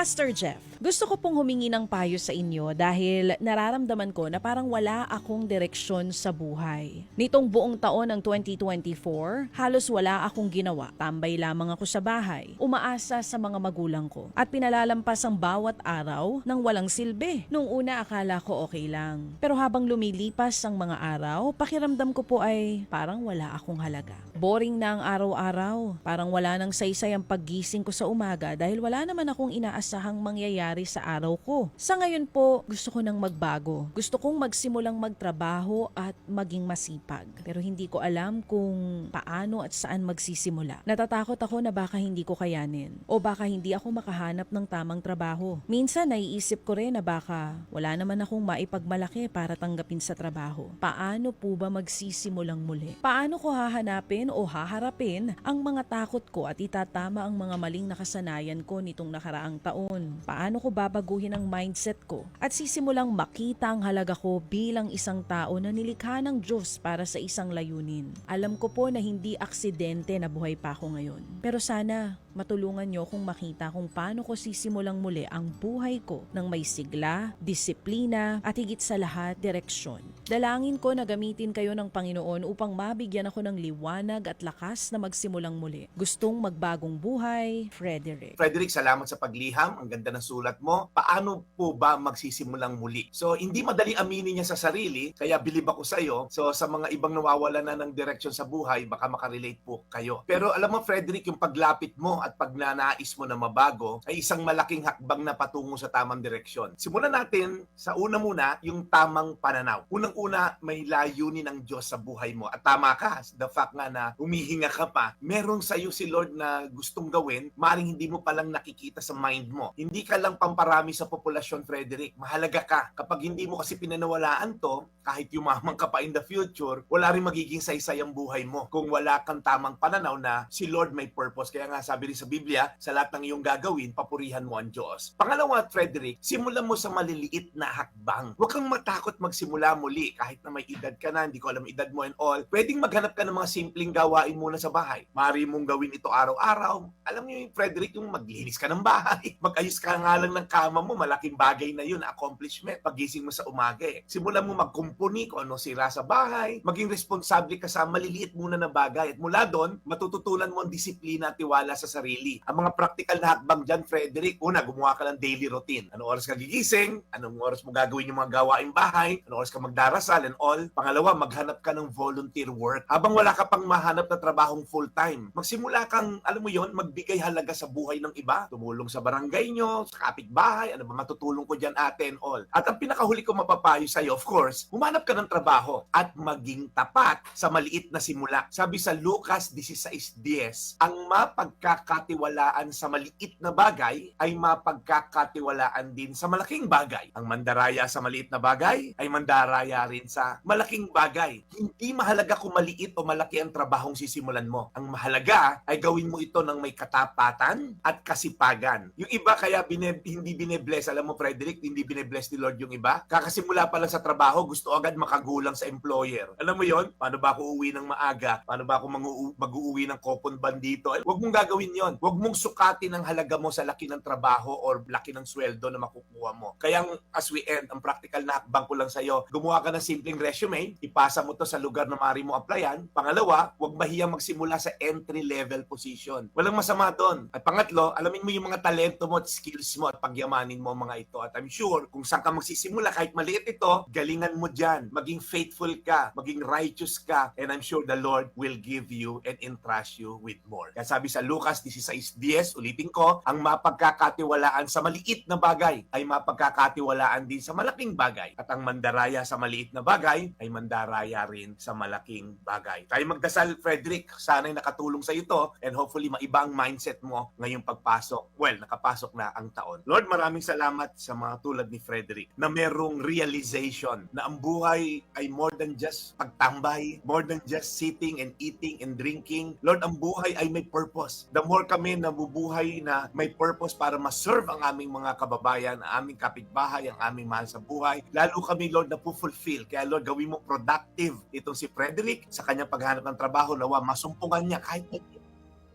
Pastor Jeff, gusto ko pong humingi ng payo sa inyo dahil nararamdaman ko na parang wala akong direksyon sa buhay. Nitong buong taon ng 2024, halos wala akong ginawa. Tambay lamang ako sa bahay, umaasa sa mga magulang ko, at pinalalampas ang bawat araw ng walang silbi. Nung una akala ko okay lang. Pero habang lumilipas ang mga araw, pakiramdam ko po ay parang wala akong halaga. Boring na ang araw-araw. Parang wala nang saysay ang paggising ko sa umaga dahil wala naman akong inaasahang mangyayari sa araw ko. Sa ngayon po, gusto ko nang magbago. Gusto kong magsimulang magtrabaho at maging masipag. Pero hindi ko alam kung paano at saan magsisimula. Natatakot ako na baka hindi ko kayanin o baka hindi ako makahanap ng tamang trabaho. Minsan naiisip ko rin na baka wala naman akong maipagmalaki para tanggapin sa trabaho. Paano po ba magsisimulang muli? Paano ko hahanapin o haharapin ang mga takot ko at itatama ang mga maling nakasanayan ko nitong nakaraang taon? Paano ko babaguhin ang mindset ko at sisimulang makita ang halaga ko bilang isang tao na nilikha ng Diyos para sa isang layunin? Alam ko po na hindi aksidente na buhay pa ako ngayon. Pero sana matulungan nyo kung makita kung paano ko sisimulang muli ang buhay ko ng may sigla, disiplina at higit sa lahat, direksyon. Dalangin ko na gamitin kayo ng Panginoon upang mabigyan ako ng liwanag at lakas na magsimulang muli. Gustong magbagong buhay, Frederick. Frederick, salamat sa pagliham. Ang ganda ng sulat mo. Paano po ba magsisimulang muli? So, hindi madaling aminin niya sa sarili, kaya bilib ako sa iyo. So, sa mga ibang nawawala na ng direction sa buhay, baka makarelate po kayo. Pero alam mo, Frederick, yung paglapit mo at pagnanais mo na mabago ay isang malaking hakbang na patungo sa tamang direksyon. Simulan natin sa una muna, yung tamang pananaw. Unang-una, may layunin ng Diyos sa buhay mo. At tama ka, the fact nga na humihinga ka pa, meron sa iyo si Lord na gustong gawin, maring hindi mo palang nakikita sa mind mo. Hindi ka lang pamparami sa populasyon, Frederick. Mahalaga ka. Kapag hindi mo kasi pinanawalaan to, kahit yumaman ka pa in the future, wala rin magiging saysay ang buhay mo kung wala kang tamang pananaw na si Lord may purpose. Kaya nga sabi rin sa Biblia, sa lahat ng iyong gagawin, papurihan mo ang Diyos. Pangalawa, Frederick, simulan mo sa maliliit na hakbang. Huwag kang matakot magsimula muli kahit na may edad ka na, hindi ko alam edad mo and all. Pwedeng maghanap ka ng mga simpleng gawain muna sa bahay. Mari mong gawin ito araw-araw. Alam niyo yung Frederick, yung maglinis ka ng bahay. Mag-ayos ka nga lang ng kama mo, malaking bagay na yun, accomplishment. Pagising mo sa umaga eh. Simulan mo magkumpuni kung ano sira sa bahay. Maging responsable ka sa maliliit muna na bagay. At mula doon, matututulan mo ang disiplina at tiwala sa sarili. Ang mga practical na hakbang dyan, Frederick, una, gumawa ka ng daily routine. Anong oras ka gigising? Anong oras mo gagawin yung mga gawaing bahay? Anong oras ka magdarasal and all? Pangalawa, maghanap ka ng volunteer work. Habang wala ka pang mahanap na trabahong full-time, magsimula kang, alam mo yon magbigay halaga sa buhay ng iba. Tumulong sa barangay nyo, sa kapitbahay, ano ba matutulong ko dyan ate and all. At ang pinakahuli ko mapapayo sa'yo, of course, humanap ka ng trabaho at maging tapat sa maliit na simula. Sabi sa Lucas 16.10, ang mapagkakatiwalaan sa maliit na bagay ay mapagkakatiwalaan din sa malaking bagay. Ang mandaraya sa maliit na bagay ay mandaraya rin sa malaking bagay. Hindi mahalaga kung maliit o malaki ang trabahong sisimulan mo. Ang mahalaga ay gawin mo ito ng may katapatan at kasipagan. Yung iba kaya bine, hindi binebless. Alam mo, Frederick, hindi binebless ni Lord yung iba. Kakasimula pa lang sa trabaho, gusto agad makagulang sa employer. Alam mo yon? Paano ba ako uwi ng maaga? Paano ba ako mag- mag-uwi ng kopon bandito? Eh, Huwag mong gagawin yon. Huwag mong sukatin ang halaga mo sa laki ng trabaho or laki ng sweldo na makukuha mo. Kaya as we end, ang practical na hakbang ko lang sa'yo, gumawa ka ng simpleng resume, ipasa mo to sa lugar na maaari mo applyan. Pangalawa, huwag mahiyang magsimula sa entry-level position. Walang masama doon. At pangatlo, alamin mo yung mga talento mo at skills mo at pagyamanin mo mga ito. At I'm sure, kung saan ka magsisimula, kahit maliit ito, galingan mo dyan. Maging faithful ka, maging righteous ka, and I'm sure the Lord will give you and entrust you with more. Kaya sabi sa Lucas 16.10, ulitin ko, ang mapagkakatiwalaan sa maliit na bagay ay mapagkakatiwalaan din sa malaking bagay. At ang mandaraya sa maliit na bagay ay mandaraya rin sa malaking bagay. Tayo magdasal, Frederick, sana'y nakatulong sa ito and hopefully maiba ang mindset mo ngayong pagpasok. Well, nakapasok na ang taon. Lord, maraming salamat sa mga tulad ni Frederick na merong realization na ang buhay ay more than just pagtambay, more than just sitting and eating and drinking. Lord, ang buhay ay may purpose. The more kami nabubuhay na may purpose para ma-serve ang aming mga kababayan, ang aming kapitbahay, ang aming mahal sa buhay, lalo kami, Lord, na fulfill. Kaya, Lord, gawin mo productive itong si Frederick sa kanyang paghanap ng trabaho, nawa masumpungan niya kahit na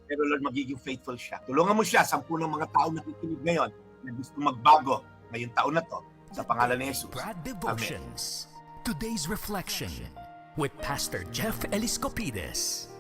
pero Lord, magiging faithful siya. Tulungan mo siya, sampu ng mga tao na nakikinig ngayon, na gusto magbago ngayong taon na to sa pangalan ni Jesus. Brad Devotions. Today's Reflection with Pastor Jeff Eliscopides.